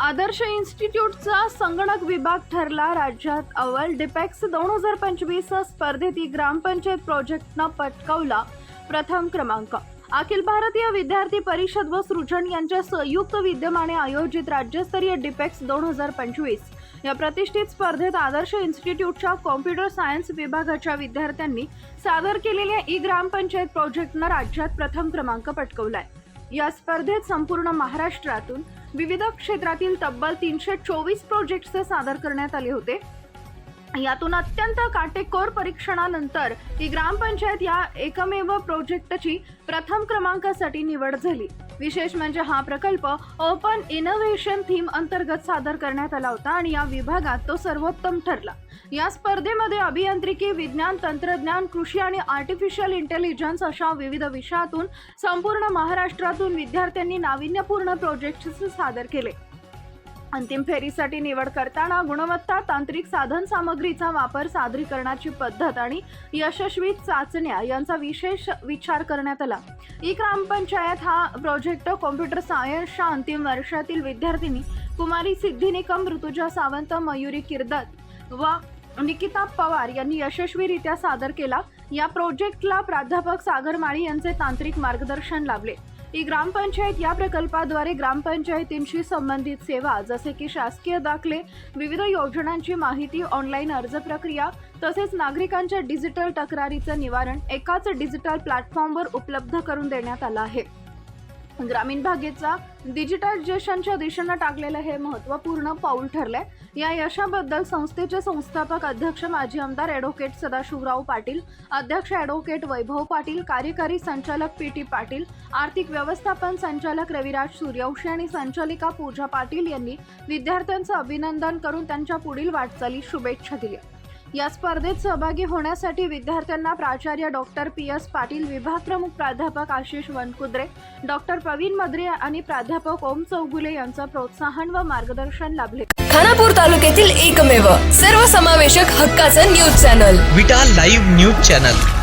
आदर्श इन्स्टिट्यूटचा संगणक विभाग ठरला. राज्यात अव्वल डिपेक्स दोन हजार पंचवीस स्पर्धेत ग्रामपंचायत प्रोजेक्टनं पटकावला प्रथम क्रमांक. अखिल भारतीय विद्यार्थी परिषद व सृजन यांच्या संयुक्त विद्यमाने आयोजित राज्यस्तरीय डिपेक्स दोन हजार पंचवीस. या प्रतिष्ठित स्पर्धेत आदर्श इन्स्टिट्यूटच्या कॉम्प्युटर सायन्स विभागाच्या विद्यार्थ्यांनी सादर केलेल्या ई ग्रामपंचायत प्रोजेक्टनं राज्यात प्रथम क्रमांक पटकवलाय. या स्पर्धेत संपूर्ण महाराष्ट्रातून विविध क्षेत्रातील तब्बल तीनशे चोवीस प्रोजेक्ट्स सादर करण्यात आले होते. यातून अत्यंत काटेकोर परीक्षणानंतर ही ग्रामपंचायत या एकमेव प्रोजेक्टची प्रथम क्रमांकासाठी निवड झाली. विशेष म्हणजे हा प्रकल्प ओपन इनोव्हेशन थीम अंतर्गत सादर करण्यात आला होता आणि या विभागात तो सर्वोत्तम ठरला. या स्पर्धेमध्ये अभियांत्रिकी विज्ञान तंत्रज्ञान कृषी आणि आर्टिफिशियल इंटेलिजन्स अशा विविध विषयातून संपूर्ण महाराष्ट्रातून विद्यार्थ्यांनी नाविन्यपूर्ण प्रोजेक्ट्स सादर केले. अंतिम फेरीसाठी निवड करताना गुणवत्ता तांत्रिक साधन सामग्रीचा वापर सादरीकरणाची पद्धत आणि यशस्वी चाचण्या यांचा विशेष विचार करण्यात आला. ई ग्रामपंचायत हा प्रोजेक्ट कॉम्प्युटर सायन्सच्या अंतिम वर्षातील विद्यार्थिनी कुमारी सिद्धिनिकम ऋतुजा सावंत मयुरी किर्दत व निकिता पवार यांनी यशस्वीरित्या सादर केला. या प्रोजेक्टला प्राध्यापक सागर माळी यांचे तांत्रिक मार्गदर्शन लाभले. ही ग्रामपंचायत या प्रकल्पाद्वारे ग्रामपंचायतींशी संबंधित सेवा जसे की शासकीय दाखले विविध योजनांची माहिती ऑनलाईन अर्ज प्रक्रिया तसेच नागरिकांच्या डिजिटल तक्रारीचं निवारण एकाच डिजिटल प्लॅटफॉर्मवर उपलब्ध करून देण्यात आलं आहे. म्हणजे ग्रामीण भागेचा डिजिटायझेशनच्या दिशेनं टाकलेलं हे महत्त्वपूर्ण पाऊल ठरलंय. या यशाबद्दल संस्थेचे संस्थापक अध्यक्ष माजी आमदार ॲडव्होकेट सदाशिवराव पाटील अध्यक्ष ॲडव्होकेट वैभव पाटील कार्यकारी संचालक पी टी पाटील आर्थिक व्यवस्थापन संचालक रविराज सूर्यवंशी आणि संचालिका पूजा पाटील यांनी विद्यार्थ्यांचं अभिनंदन करून त्यांच्या पुढील वाटचालीस शुभेच्छा दिल्या. या स्पर्धेत सहभागी होण्यासाठी विद्यार्थ्यांना प्राचार्य डॉक्टर पी एस पाटील विभाग प्रमुख प्राध्यापक आशिष वनकुद्रे डॉक्टर प्रवीण मद्रे आणि प्राध्यापक ओम चौगुले यांचं प्रोत्साहन व मार्गदर्शन लाभले. खानापूर तालुक्यातील एकमेव सर्वसमावेशक हक्काचं news channel. Vita live news channel.